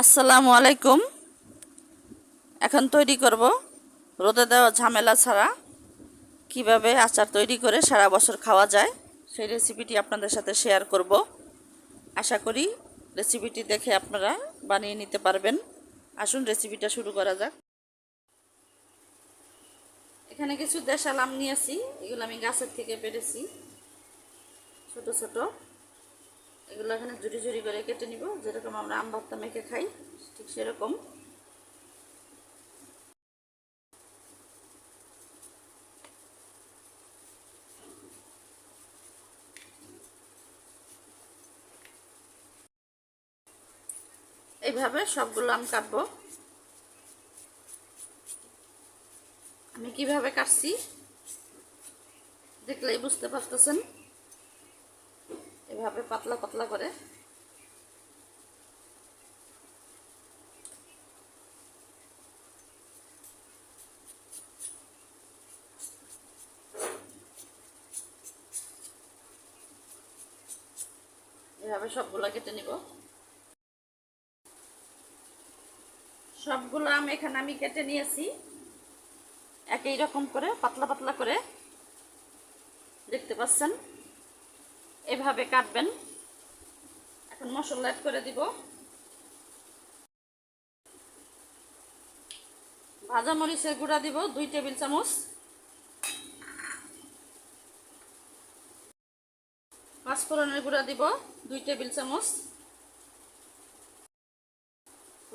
আসসালামু আলাইকুম। এখন তৈরি করব রোদে দেওয়া ঝামেলা ছাড়া। কীভাবে আচার তৈরি করে সারা বছর খাওয়া যায় সেই রেসিপিটি আপনাদের সাথে শেয়ার করব। আশা করি রেসিপিটি দেখে আপনারা বানিয়ে নিতে পারবেন। আসুন রেসিপিটা শুরু করা যাক। এখানে কিছু দেশাল আম নিয়েছি, এগুলো আমি গাছের থেকে পেরেছি। ছোট ছোট। এগুলো এখানে জুড়ি জুড়ি করে কেটে নিব। যেরকম আমরা আম ভর্তা মেখে খাই, ঠিক সেরকম। এইভাবে সবগুলো আম কাটবো। আমি কীভাবে কাটছি, দেখলেই বুঝতে পারতেছেন। এভাবে পাতলা পাতলা করে। এভাবে সবগুলো কেটে নিব। সবগুলো আম এখানে আমি কেটে নিয়েছি। একই রকম করে, পাতলা পাতলা করে। দেখতে পাচ্ছেন? এভাবে কাটবেন। এখন মশলা অ্যাড করে দিব। ভাজা মরিচের গুঁড়া দিব দুই টেবিল চামচ। পাঁচফোড়নের গুঁড়া দিব দুই টেবিল চামচ।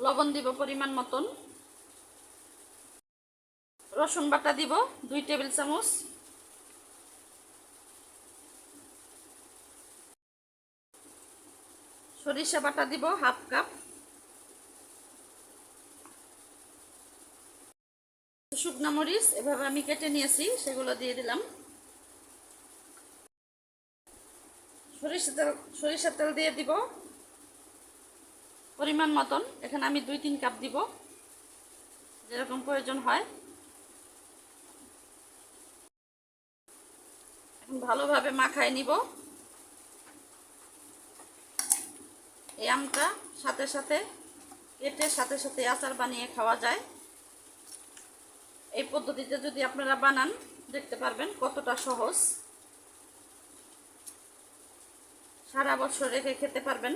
লবণ দিব পরিমাণ মতন। রসুন বাটা দিব দুই টেবিল চামচ। সরিষা বাটা দিব, হাফ কাপ। শুকনা মরিচ, এভাবে আমি কেটে নিয়েছি, সেগুলো দিয়ে দিলাম। সরিষা তেল, সরিষার তেল দিয়ে দিব। পরিমাণ মতন, এখানে আমি দুই তিন কাপ দিব, যেরকম প্রয়োজন হয়। ভালোভাবে মাখায় নিব। এই আমটা সাথে সাথে কেটে সাথে সাথে আচার বানিয়ে খাওয়া যায়। এই পদ্ধতিতে যদি আপনারা বানান, দেখতে পারবেন কতটা সহজ। সারা বছর রেখে খেতে পারবেন।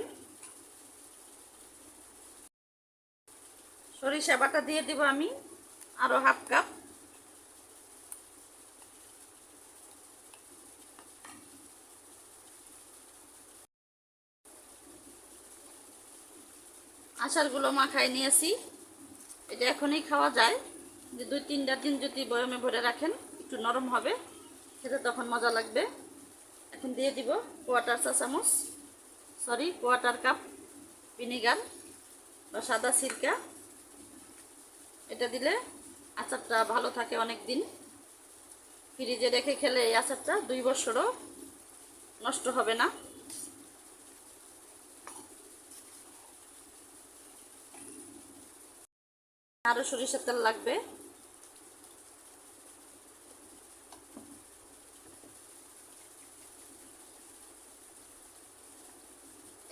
সরিষা বাটা দিয়ে দিব আমি আরও হাফ কাপ। আচারগুলো মাখায় নিয়েছি। এটা এখনই খাওয়া যায়। যে দুই তিনটা দিন যদি বয়মে ভরে রাখেন, একটু নরম হবে, খেতে তখন মজা লাগবে। এখন দিয়ে দিব কোয়াটার চা চামচ, সরি, কোয়াটার কাপ, ভিনিগার বা সাদা সিরকা। এটা দিলে আচারটা ভালো থাকে অনেক দিন ফ্রিজে রেখে খেলে এই আচারটা দুই বছরও নষ্ট হবে না। আরও সরিষার তেল লাগবে।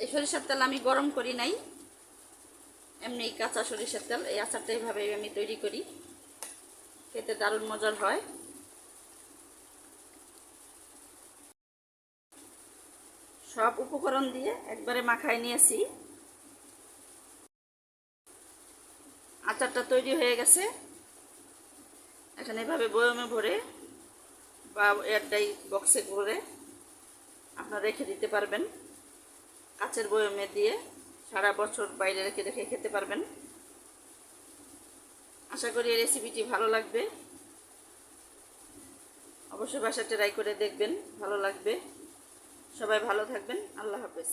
এই সরিষার তেল আমি গরম করি নাই। এমনি কাঁচা সরিষার তেল, এই আচারটা এইভাবে আমি তৈরি করি। খেতে দারুণ মজার হয়। সব উপকরণ দিয়ে একবারে মাখায় নিয়েছি আচারটা তৈরি হয়ে গেছে। এখন এভাবে বয়মে ভরে বা এয়ারডাই বক্সে ভরে আপনারা রেখে দিতে পারবেন। কাচের বয়মে দিয়ে সারা বছর বাইরে রেখে রেখে খেতে পারবেন। আশা করি এই রেসিপিটি ভালো লাগবে। অবশ্যই বাসা ট্রাই করে দেখবেন, ভালো লাগবে। সবাই ভালো থাকবেন, আল্লাহ হাফেজ।